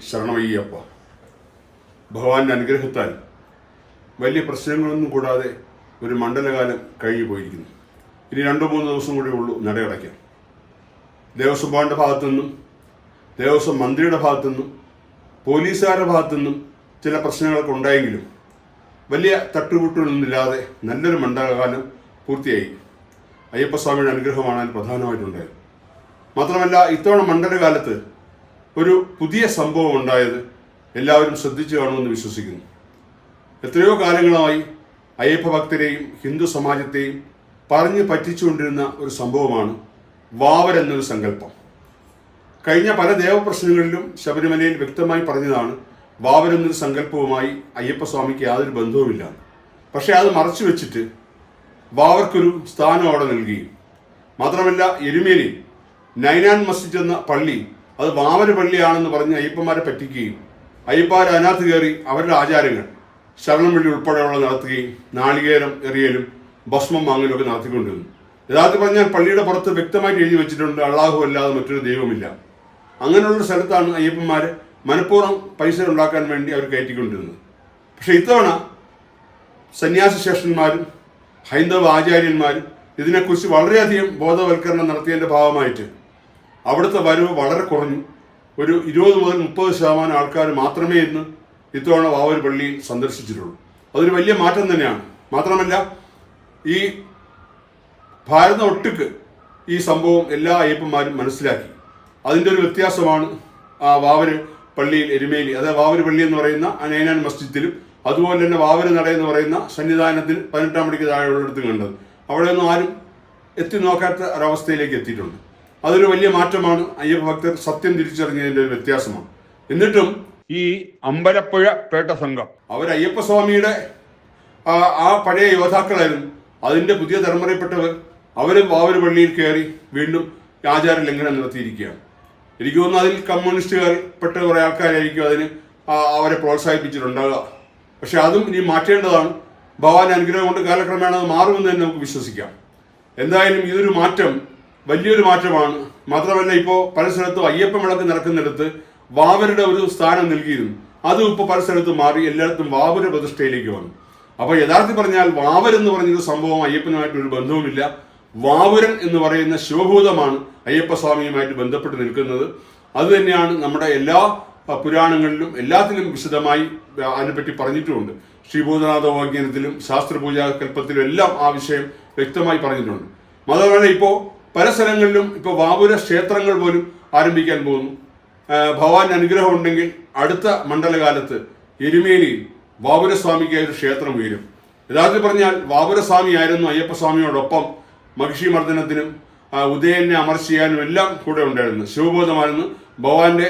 ശരണമയ്യപ്പ. ഭഗവാന്റെ അനുഗ്രഹത്താൽ വലിയ പ്രശ്നങ്ങളൊന്നും കൂടാതെ ഒരു മണ്ഡലകാലം കഴിഞ്ഞു പോയിരിക്കുന്നു. ഇനി രണ്ടോ മൂന്നോ ദിവസം കൂടി ഉള്ളൂ നടയടയ്ക്കാൻ. ദേവസ്വം ഭാഗത്തു നിന്നും ദേവസ്വം മന്ത്രിയുടെ ഭാഗത്തു നിന്നും പോലീസുകാരുടെ ഭാഗത്തു നിന്നും ചില പ്രശ്നങ്ങളൊക്കെ ഉണ്ടായെങ്കിലും വലിയ തട്ടുകൂട്ടുകളൊന്നുമില്ലാതെ നല്ലൊരു മണ്ഡലകാലം പൂർത്തിയായി. അയ്യപ്പസ്വാമിയുടെ അനുഗ്രഹമാണ് അതിൽ പ്രധാനമായിട്ടുണ്ടായത്. മാത്രമല്ല ഇത്തവണ മണ്ഡലകാലത്ത് ഒരു പുതിയ സംഭവം ഉണ്ടായത് എല്ലാവരും ശ്രദ്ധിച്ചു കാണുമെന്ന് വിശ്വസിക്കുന്നു. എത്രയോ കാലങ്ങളായി അയ്യപ്പ ഭക്തരെയും ഹിന്ദു സമാജത്തെയും പറഞ്ഞു പറ്റിച്ചുകൊണ്ടിരുന്ന ഒരു സംഭവമാണ് വാവർ എന്നൊരു സങ്കല്പം. കഴിഞ്ഞ പല ദേവപ്രശ്നങ്ങളിലും ശബരിമലയിൽ വ്യക്തമായി പറഞ്ഞതാണ് വാവർ എന്നൊരു സങ്കല്പവുമായി അയ്യപ്പസ്വാമിക്ക് യാതൊരു ബന്ധവുമില്ല. പക്ഷേ അത് മറച്ചു വെച്ചിട്ട് വാവർക്കൊരു സ്ഥാനം അവിടെ നൽകുകയും. മാത്രമല്ല എരുമേലി നൈനാൻ മസ്ജിദ് എന്ന പള്ളി അത് വാവര പള്ളിയാണെന്ന് പറഞ്ഞ് അയ്യപ്പന്മാരെ പറ്റിക്കുകയും അയ്യപ്പാർ അതിനകത്ത് കയറി അവരുടെ ആചാരങ്ങൾ ശരണം വെള്ളി ഉൾപ്പെടെയുള്ള നടത്തുകയും നാളികേരം എറിയലും ഭസ്മം വാങ്ങലും ഒക്കെ നടത്തിക്കൊണ്ടിരുന്നു. യഥാർത്ഥത്തിൽ പറഞ്ഞാൽ പള്ളിയുടെ പുറത്ത് വ്യക്തമായിട്ട് എഴുതി വെച്ചിട്ടുണ്ട് അള്ളാഹു അല്ലാതെ മറ്റൊരു ദൈവമില്ല അങ്ങനെയുള്ള സ്ഥലത്താണ് അയ്യപ്പന്മാർ മനഃപൂർവം പൈസ ഉണ്ടാക്കാൻ വേണ്ടി അവർ കയറ്റിക്കൊണ്ടിരുന്നത്. പക്ഷേ ഇത്തവണ സന്യാസി ശേഷന്മാരും ഹൈന്ദവ ആചാര്യന്മാരും ഇതിനെക്കുറിച്ച് വളരെയധികം ബോധവൽക്കരണം നടത്തിയതിന്റെ ഭാഗമായിട്ട് അവിടുത്തെ വരവ് വളരെ കുറഞ്ഞു. ഒരു ഇരുപത് മുതൽ മുപ്പത് ശതമാനം ആൾക്കാർ മാത്രമേ ഇന്ന് ഇത്തവണ വാവൂർ പള്ളി സന്ദർശിച്ചിട്ടുള്ളൂ. അതൊരു വലിയ മാറ്റം തന്നെയാണ്. മാത്രമല്ല ഈ ഭാരത ഒട്ടുക്ക് ഈ സംഭവം എല്ലാ അയ്യപ്പന്മാരും മനസ്സിലാക്കി. അതിന്റെ ഒരു വ്യത്യാസമാണ് ആ വാവര് പള്ളിയിൽ എരുമേലി. അതായത് വാവര് പള്ളി എന്ന് പറയുന്ന അനൈനാൻ മസ്ജിദിലും അതുപോലെ തന്നെ വാവര് നട എന്ന് പറയുന്ന സന്നിധാനത്തിൽ പതിനെട്ടാം മണിക്ക് താഴെയുള്ളിടത്ത് കണ്ടത്. അവിടെയൊന്നും ആരും എത്തി നോക്കാത്ത ഒരവസ്ഥയിലേക്ക് എത്തിയിട്ടുണ്ട്. അതൊരു വലിയ മാറ്റമാണ്. അയ്യപ്പ ഭക്തർ സത്യം തിരിച്ചറിഞ്ഞതിന്റെ ഒരു വ്യത്യാസമാണ്. എന്നിട്ടും ഈ അമ്പലപ്പുഴ പേട്ട സംഘം അവർ അയ്യപ്പസ്വാമിയുടെ ആ പഴയ യോദ്ധാക്കളായിരുന്നു. അതിന്റെ പുതിയ തലമുറയിൽപ്പെട്ടവർ അവരും വാവര് പള്ളിയിൽ കയറി വീണ്ടും ആചാര ലംഘനം നടത്തിയിരിക്കുകയാണ്. എനിക്ക് തോന്നുന്നു അതിൽ കമ്മ്യൂണിസ്റ്റുകാർ പെട്ട കുറേ ആൾക്കാരായിരിക്കും അതിന് അവരെ പ്രോത്സാഹിപ്പിച്ചിട്ടുണ്ടാകുക പക്ഷെ അതും ഇനി മാറ്റേണ്ടതാണ്. ഭഗവാൻ അനുഗ്രഹം കൊണ്ട് കാലക്രമേണ അത് മാറുമെന്ന് തന്നെ നമുക്ക് വിശ്വസിക്കാം. എന്തായാലും ഇതൊരു മാറ്റം. വലിയൊരു മാറ്റമാണ്. മാത്രമല്ല ഇപ്പോൾ പല സ്ഥലത്തും അയ്യപ്പ വിളക്ക് നടക്കുന്നിടത്ത് വാവരുടെ ഒരു സ്ഥാനം നൽകിയിരുന്നു. അതും ഇപ്പോൾ പല സ്ഥലത്തും മാറി എല്ലായിടത്തും വാവര പ്രതിഷ്ഠയിലേക്ക് വന്നു. അപ്പോൾ യഥാർത്ഥത്തിൽ പറഞ്ഞാൽ വാവർ എന്ന് പറഞ്ഞൊരു സംഭവം അയ്യപ്പനുമായിട്ട് ഒരു ബന്ധവുമില്ല. വാവുരൻ എന്ന് പറയുന്ന ശിവഭൂതമാണ് അയ്യപ്പസ്വാമിയുമായിട്ട് ബന്ധപ്പെട്ട് നിൽക്കുന്നത്. അത് തന്നെയാണ് നമ്മുടെ എല്ലാ പുരാണങ്ങളിലും എല്ലാത്തിലും വിശദമായി അതിനെപ്പറ്റി പറഞ്ഞിട്ടുമുണ്ട് ശ്രീഭൂതനാഥ വാഗ്യനത്തിലും ശാസ്ത്രപൂജാ കൽപ്പത്തിലും എല്ലാം ആ വിഷയം വ്യക്തമായി പറഞ്ഞിട്ടുണ്ട്. മാത്രമല്ല ഇപ്പോൾ പല സ്ഥലങ്ങളിലും ഇപ്പോൾ വാപുര ക്ഷേത്രങ്ങൾ പോലും ആരംഭിക്കാൻ പോകുന്നു. ഭഗവാൻ അനുഗ്രഹം ഉണ്ടെങ്കിൽ അടുത്ത മണ്ഡലകാലത്ത് എരുമേലിയിൽ വാപുരസ്വാമിക്കായി ഒരു ക്ഷേത്രം ഉയരും. യഥാർത്ഥത്തിൽ പറഞ്ഞാൽ വാപുരസ്വാമി ആയിരുന്നു അയ്യപ്പസ്വാമിയോടൊപ്പം മഹിഷി മർദ്ദനത്തിനും ഉദയനെ അമർശിയാനും എല്ലാം കൂടെ ഉണ്ടായിരുന്നു. ശിവബോധമായിരുന്നു. ഭഗവാന്റെ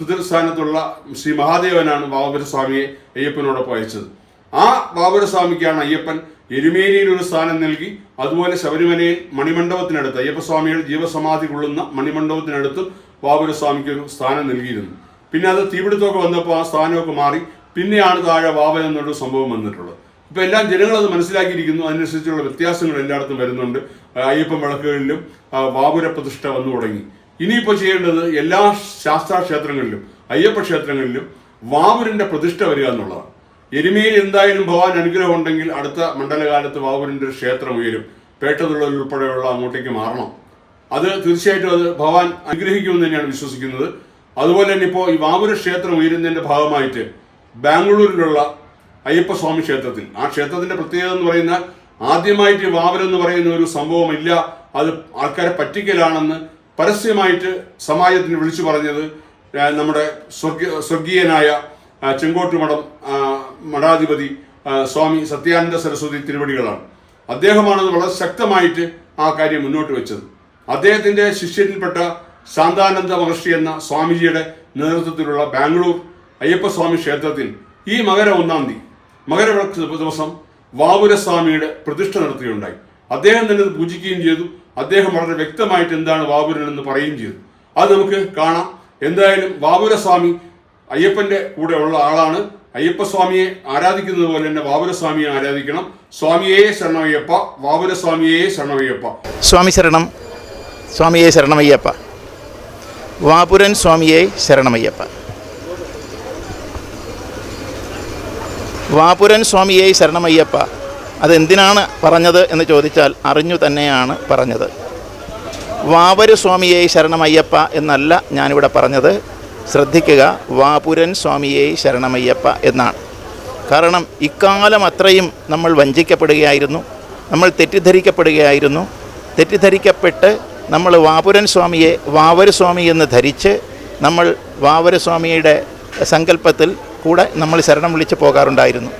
പുതിർസ്ഥാനത്തുള്ള ശ്രീ മഹാദേവനാണ് വാപുരസ്വാമിയെ അയ്യപ്പനോടൊപ്പം അയച്ചത്. ആ വാപുരസ്വാമിക്കാണ് അയ്യപ്പൻ എരുമേലിയിൽ ഒരു സ്ഥാനം നൽകി അതുപോലെ ശബരിമലയിൽ മണിമണ്ഡപത്തിനടുത്ത് അയ്യപ്പസ്വാമിയുടെ ജീവസമാധി കൊള്ളുന്ന മണിമണ്ഡപത്തിനടുത്തും വാപുരസ്വാമിക്ക് ഒരു സ്ഥാനം നൽകിയിരുന്നു. പിന്നെ അത് തീപിടുത്തമൊക്കെ വന്നപ്പോൾ ആ സ്ഥാനമൊക്കെ മാറി പിന്നെയാണ് താഴെ വാവൻ എന്നൊരു സംഭവം വന്നിട്ടുള്ളത്. ഇപ്പൊ എല്ലാം ജനങ്ങൾ അത് മനസ്സിലാക്കിയിരിക്കുന്നു. അതിനനുസരിച്ചുള്ള വ്യത്യാസങ്ങൾ എല്ലായിടത്തും വരുന്നുണ്ട്. അയ്യപ്പ അയ്യപ്പൻ വിളക്കുകളിലും വാപുര പ്രതിഷ്ഠ വന്നു തുടങ്ങി. ഇനിയിപ്പോൾ ചെയ്യേണ്ടത് എല്ലാ ശാസ്ത്ര ക്ഷേത്രങ്ങളിലും അയ്യപ്പ ക്ഷേത്രങ്ങളിലും വാപുരന്റെ പ്രതിഷ്ഠ വരിക എന്നുള്ളതാണ്. എരുമയിൽ എന്തായാലും ഭഗവാൻ അനുഗ്രഹം ഉണ്ടെങ്കിൽ അടുത്ത മണ്ഡലകാലത്ത് വാവൂരിന്റെ ഒരു ക്ഷേത്രം ഉയരും. പേട്ടതുള്ളൽ ഉൾപ്പെടെയുള്ള അങ്ങോട്ടേക്ക് മാറണം. അത് തീർച്ചയായിട്ടും അത് ഭഗവാൻ അനുഗ്രഹിക്കുമെന്ന് തന്നെയാണ് വിശ്വസിക്കുന്നത്. അതുപോലെ തന്നെ ഇപ്പോൾ ഈ വാവൂര് ക്ഷേത്രം ഉയരുന്നതിന്റെ ഭാഗമായിട്ട് ബാംഗ്ലൂരിലുള്ള അയ്യപ്പസ്വാമി ക്ഷേത്രത്തിൽ. ആ ക്ഷേത്രത്തിന്റെ പ്രത്യേകത എന്ന് പറയുന്ന ആദ്യമായിട്ട് എന്ന് പറയുന്ന ഒരു സംഭവമില്ല. അത് ആൾക്കാരെ പറ്റിക്കലാണെന്ന് പരസ്യമായിട്ട് സമാജത്തിന് വിളിച്ചു പറഞ്ഞത് നമ്മുടെ സ്വർഗീയ സ്വർഗീയനായ ചെങ്കോട്ടുമഠം മഠാധിപതി സ്വാമി സത്യാനന്ദ സരസ്വതി തിരുവടികളാണ്. അദ്ദേഹമാണ് വളരെ ശക്തമായിട്ട് ആ കാര്യം മുന്നോട്ട് വെച്ചത്. അദ്ദേഹത്തിന്റെ ശിഷ്യനിൽപ്പെട്ട ശാന്താനന്ദ മഹർഷി എന്ന സ്വാമിജിയുടെ നേതൃത്വത്തിലുള്ള ബാംഗ്ലൂർ അയ്യപ്പസ്വാമി ക്ഷേത്രത്തിൽ ഈ മകര ഒന്നാം തീയതി മകരവിളക്ക് ദിവസം വാപുരസ്വാമിയുടെ പ്രതിഷ്ഠ നടത്തുകയുണ്ടായി. അദ്ദേഹം തന്നെ പൂജിക്കുകയും ചെയ്തു. അദ്ദേഹം വളരെ വ്യക്തമായിട്ട് എന്താണ് വാപുരൻ എന്ന് പറയുകയും ചെയ്തു. അത് നമുക്ക് കാണാം. എന്തായാലും വാപുരസ്വാമി അയ്യപ്പന്റെ കൂടെ ഉള്ള ആളാണ്. അയ്യപ്പസ്വാമിയെ ആരാധിക്കുന്നത് പോലെ തന്നെ വാപുരസ്വാമിയെ ആരാധിക്കണം. സ്വാമിയെ ശരണമയ്യപ്പ വാപുരസ്വാമിയെ ശരണമയ്യപ്പ. സ്വാമി ശരണം സ്വാമിയെ ശരണമയ്യപ്പ. വാപുരൻ സ്വാമിയെ ശരണമയ്യപ്പ. വാപുരൻ സ്വാമിയെ ശരണമയ്യപ്പ. അതെന്തിനാണ് പറഞ്ഞത് എന്ന് ചോദിച്ചാൽ അറിഞ്ഞു തന്നെയാണ് പറഞ്ഞത്. വാവരു സ്വാമിയെ ശരണമയ്യപ്പ എന്നല്ല ഞാനിവിടെ പറഞ്ഞത്. ശ്രദ്ധിക്കുക വാപുരൻ സ്വാമിയെ ശരണമയ്യപ്പ എന്നാണ്. കാരണം ഇക്കാലം അത്രയും നമ്മൾ വഞ്ചിക്കപ്പെടുകയായിരുന്നു നമ്മൾ തെറ്റിദ്ധരിക്കപ്പെടുകയായിരുന്നു. തെറ്റിദ്ധരിക്കപ്പെട്ട് നമ്മൾ വാപുരൻ സ്വാമിയെ വാവരസ്വാമി എന്ന് ധരിച്ച് നമ്മൾ വാവരസ്വാമിയുടെ സങ്കല്പത്തിൽ കൂടെ നമ്മൾ ശരണം വിളിച്ച് പോകാറുണ്ടായിരുന്നു.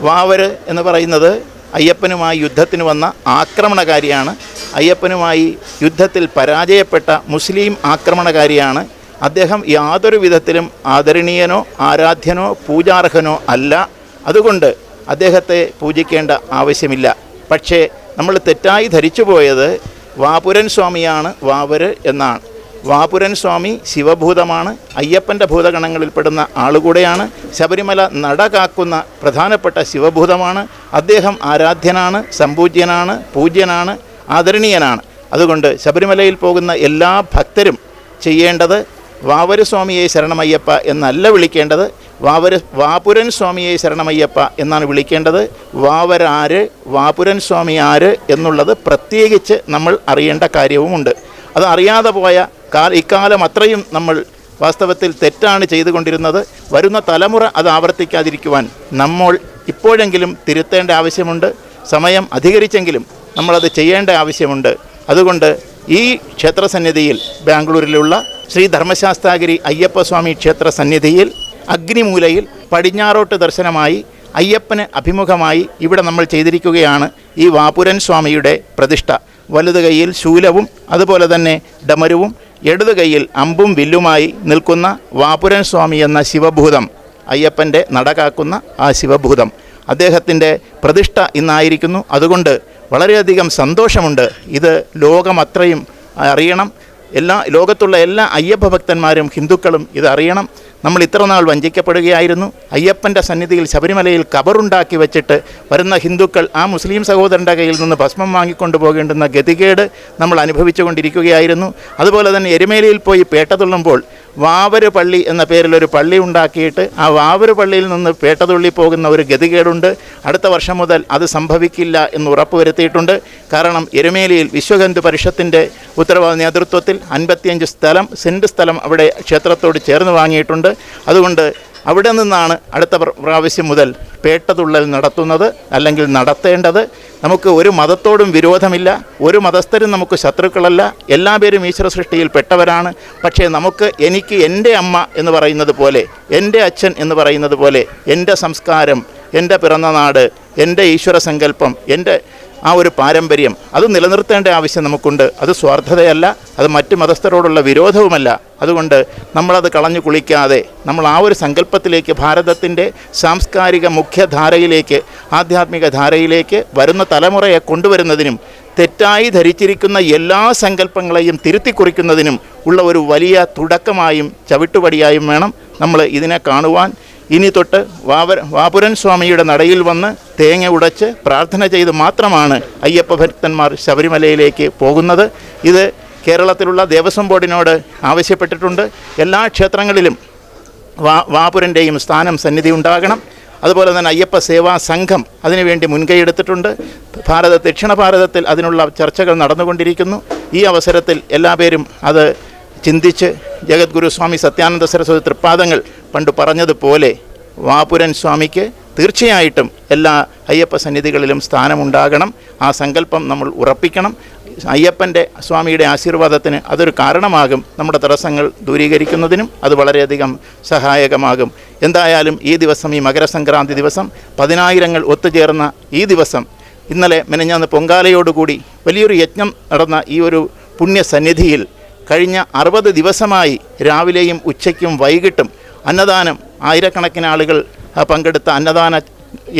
വാവര് എന്ന് പറയുന്നത് അയ്യപ്പനുമായി യുദ്ധത്തിന് വന്ന ആക്രമണകാരിയാണ്. അയ്യപ്പനുമായി യുദ്ധത്തിൽ പരാജയപ്പെട്ട മുസ്ലിം ആക്രമണകാരിയാണ് അദ്ദേഹം യാതൊരു വിധത്തിലും ആദരണീയനോ ആരാധ്യനോ പൂജാർഹനോ അല്ല. അതുകൊണ്ട് അദ്ദേഹത്തെ പൂജിക്കേണ്ട ആവശ്യമില്ല. പക്ഷേ നമ്മൾ തെറ്റായി ധരിച്ചു പോയത് വാപുരൻ സ്വാമിയാണ് വാവര് എന്നാണ്. വാപുരൻ സ്വാമി ശിവഭൂതമാണ് അയ്യപ്പന്റെ ഭൂതഗണങ്ങളിൽപ്പെടുന്ന ആളുകൂടെയാണ് ശബരിമല നട കാക്കുന്ന പ്രധാനപ്പെട്ട ശിവഭൂതമാണ്. അദ്ദേഹം ആരാധ്യനാണ് സമ്പൂജ്യനാണ് പൂജ്യനാണ് ആദരണീയനാണ്. അതുകൊണ്ട് ശബരിമലയിൽ പോകുന്ന എല്ലാ ഭക്തരും ചെയ്യേണ്ടത് വാവര് സ്വാമിയെ ശരണമയ്യപ്പ എന്നല്ല വിളിക്കേണ്ടത്. വാവര വാപുരൻ സ്വാമിയെ ശരണമയ്യപ്പ എന്നാണ് വിളിക്കേണ്ടത്. വാവരാര് വാപുരൻ സ്വാമി ആര് എന്നുള്ളത് പ്രത്യേകിച്ച് നമ്മൾ അറിയേണ്ട കാര്യവുമുണ്ട്. അത് അറിയാതെ പോയ കാ ഇക്കാലം അത്രയും നമ്മൾ വാസ്തവത്തിൽ തെറ്റാണ് ചെയ്തുകൊണ്ടിരുന്നത്. വരുന്ന തലമുറ അത് ആവർത്തിക്കാതിരിക്കുവാൻ നമ്മൾ ഇപ്പോഴെങ്കിലും തിരുത്തേണ്ട ആവശ്യമുണ്ട്. സമയം അധികരിച്ചെങ്കിലും നമ്മളത് ചെയ്യേണ്ട ആവശ്യമുണ്ട്. അതുകൊണ്ട് ഈ ക്ഷേത്രസന്നിധിയിൽ ബാംഗ്ലൂരിലുള്ള ശ്രീ ധർമ്മശാസ്താഗിരി അയ്യപ്പസ്വാമി ക്ഷേത്ര സന്നിധിയിൽ അഗ്നിമൂലയിൽ പടിഞ്ഞാറോട്ട് ദർശനമായി അയ്യപ്പന് അഭിമുഖമായി ഇവിടെ നമ്മൾ ചെയ്തിരിക്കുകയാണ് ഈ വാപുരൻ സ്വാമിയുടെ പ്രതിഷ്ഠ. വലുത് കൈയിൽ ശൂലവും അതുപോലെ തന്നെ ഡമരുവും ഇടത് കൈയിൽ അമ്പും വില്ലുമായി നിൽക്കുന്ന വാപുരൻ സ്വാമി എന്ന ശിവഭൂതം അയ്യപ്പന്റെ നടകാക്കുന്ന ആ ശിവഭൂതം. അദ്ദേഹത്തിന്റെ പ്രതിഷ്ഠ ഇന്നായിരിക്കുന്നു. അതുകൊണ്ട് വളരെയധികം സന്തോഷമുണ്ട്. ഇത് ലോകമത്രയും അറിയണം. എല്ലാ ലോകത്തുള്ള എല്ലാ അയ്യപ്പ ഭക്തന്മാരും ഹിന്ദുക്കളും ഇത് അറിയണം നമ്മൾ ഇത്ര നാൾ വഞ്ചിക്കപ്പെടുകയായിരുന്നു. അയ്യപ്പന്റെ സന്നിധിയിൽ ശബരിമലയിൽ കബറുണ്ടാക്കി വെച്ചിട്ട് വരുന്ന ഹിന്ദുക്കൾ ആ മുസ്ലിം സഹോദരന്റെ കയ്യിൽ നിന്ന് ഭസ്മം വാങ്ങിക്കൊണ്ടു പോകേണ്ടുന്ന ഗതികേട് നമ്മൾ അനുഭവിച്ചുകൊണ്ടിരിക്കുകയായിരുന്നു. അതുപോലെ തന്നെ എരുമേലിയിൽ പോയി പേട്ടതുള്ളുമ്പോൾ വാവര് പള്ളി എന്ന പേരിൽ ഒരു പള്ളി ഉണ്ടാക്കിയിട്ട് ആ വാവര് പള്ളിയിൽ നിന്ന് പേട്ടതുള്ളി പോകുന്ന ഒരു ഗതികേടുണ്ട്. അടുത്ത വർഷം മുതൽ അത് സംഭവിക്കില്ല എന്ന് ഉറപ്പുവരുത്തിയിട്ടുണ്ട് കാരണം എരുമേലിയിൽ വിശ്വഹിന്ദു പരിഷത്തിന്റെ ഉത്തരവാദ നേതൃത്വത്തിൽ അൻപത്തിയഞ്ച് സ്ഥലം സെന്റ് സ്ഥലം അവിടെ ക്ഷേത്രത്തോട് ചേർന്ന് വാങ്ങിയിട്ടുണ്ട്. അതുകൊണ്ട് അവിടെ നിന്നാണ് അടുത്ത പ്ര- പ്രാവശ്യം മുതൽ പേട്ടതുള്ളൽ നടത്തുന്നത് അല്ലെങ്കിൽ നടത്തേണ്ടത്. നമുക്ക് ഒരു മതത്തോടും വിരോധമില്ല. ഒരു മതസ്ഥരും നമുക്ക് ശത്രുക്കളല്ല. എല്ലാ പേരും ഈശ്വര സൃഷ്ടിയിൽ പെട്ടവരാണ്. പക്ഷേ നമുക്ക് എനിക്ക് എന്റെ അമ്മ എന്ന് പറയുന്നത് പോലെ എന്റെ അച്ഛൻ എന്ന് പറയുന്നത് പോലെ എന്റെ സംസ്കാരം എന്റെ പിറന്നനാട് എന്റെ ഈശ്വര സങ്കല്പം എന്റെ ആ ഒരു പാരമ്പര്യം അത് നിലനിർത്തേണ്ട ആവശ്യം നമുക്കുണ്ട്. അത് സ്വാർത്ഥതയല്ല അത് മറ്റ് മതസ്ഥരോടുള്ള വിരോധവുമല്ല. അതുകൊണ്ട് നമ്മളത് കളഞ്ഞു കുളിക്കാതെ നമ്മൾ ആ ഒരു സങ്കല്പത്തിലേക്ക് ഭാരതത്തിന്റെ സാംസ്കാരിക മുഖ്യധാരയിലേക്ക് ആധ്യാത്മിക ധാരയിലേക്ക് വരുന്ന തലമുറയെ കൊണ്ടുവരുന്നതിനും തെറ്റായി ധരിച്ചിരിക്കുന്ന എല്ലാ സങ്കല്പങ്ങളെയും തിരുത്തിക്കുറിക്കുന്നതിനും ഉള്ള ഒരു വലിയ തുടക്കമായും ചവിട്ടുപടിയായും വേണം നമ്മൾ ഇതിനെ കാണുവാൻ. ഇനി തൊട്ട് വാവ വാപുരൻ സ്വാമിയുടെ നടയിൽ വന്ന് തേങ്ങ ഉടച്ച് പ്രാർത്ഥന ചെയ്ത് മാത്രമാണ് അയ്യപ്പ ഭക്തന്മാർ ശബരിമലയിലേക്ക് പോകുന്നത്. ഇത് കേരളത്തിലുള്ള ദേവസ്വം ബോർഡിനോട് ആവശ്യപ്പെട്ടിട്ടുണ്ട്. എല്ലാ ക്ഷേത്രങ്ങളിലും വാ വാപുരന്റെയും സ്ഥാനം സന്നിധി ഉണ്ടാകണം. അതുപോലെ തന്നെ അയ്യപ്പ സേവാ സംഘം അതിനുവേണ്ടി മുൻകൈ എടുത്തിട്ടുണ്ട്. ഭാരത ദക്ഷിണ ഭാരതത്തിൽ അതിനുള്ള ചർച്ചകൾ നടന്നുകൊണ്ടിരിക്കുന്നു. ഈ അവസരത്തിൽ എല്ലാ പേരും അത് ചിന്തിച്ച് ജഗദ്ഗുരു സ്വാമി സത്യാനന്ദ സരസ്വതി തൃപ്പാദങ്ങൾ പണ്ട് പറഞ്ഞതുപോലെ വാപുരൻ സ്വാമിക്ക് തീർച്ചയായിട്ടും എല്ലാ അയ്യപ്പ സന്നിധികളിലും സ്ഥാനമുണ്ടാകണം. ആ സങ്കല്പം നമ്മൾ ഉറപ്പിക്കണം. അയ്യപ്പന്റെ സ്വാമിയുടെ ആശീർവാദത്തിന് അതൊരു കാരണമാകും നമ്മുടെ തടസ്സങ്ങൾ ദൂരീകരിക്കുന്നതിനും അത് വളരെയധികം സഹായകമാകും. എന്തായാലും ഈ ദിവസം ഈ മകരസംക്രാന്തി ദിവസം പതിനായിരങ്ങൾ ഒത്തുചേർന്ന ഈ ദിവസം ഇന്നലെ മെനഞ്ഞാന്ന് പൊങ്കാലയോടുകൂടി വലിയൊരു യജ്ഞം നടന്ന ഈ ഒരു പുണ്യസന്നിധിയിൽ കഴിഞ്ഞ അറുപത് ദിവസമായി രാവിലെയും ഉച്ചയ്ക്കും വൈകിട്ടും അന്നദാനം. ആയിരക്കണക്കിന് ആളുകൾ പങ്കെടുത്ത അന്നദാന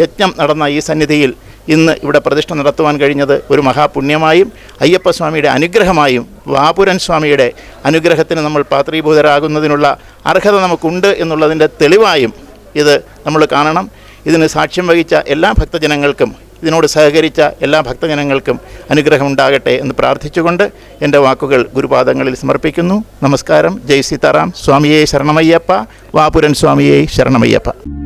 യജ്ഞം നടന്ന ഈ സന്നിധിയിൽ ഇന്ന് ഇവിടെ പ്രതിഷ്ഠ നടത്തുവാൻ കഴിഞ്ഞത് ഒരു മഹാപുണ്യമായും അയ്യപ്പസ്വാമിയുടെ അനുഗ്രഹമായും വാപുരൻ സ്വാമിയുടെ അനുഗ്രഹത്തിന് നമ്മൾ പാത്രീഭൂതരാകുന്നതിനുള്ള അർഹത നമുക്കുണ്ട് എന്നുള്ളതിന്റെ തെളിവായും ഇത് നമ്മൾ കാണണം. ഇതിന് സാക്ഷ്യം വഹിച്ച എല്ലാ ഭക്തജനങ്ങൾക്കും ഇതിനോട് സഹകരിച്ച എല്ലാ ഭക്തജനങ്ങൾക്കും അനുഗ്രഹം ഉണ്ടാകട്ടെ എന്ന് പ്രാർത്ഥിച്ചുകൊണ്ട് എന്റെ വാക്കുകൾ ഗുരുപാദങ്ങളിൽ സമർപ്പിക്കുന്നു. നമസ്കാരം. ജയ് സീതാറാം. സ്വാമിയെ ശരണമയ്യപ്പ. വാപുരൻ സ്വാമിയെ ശരണമയ്യപ്പ.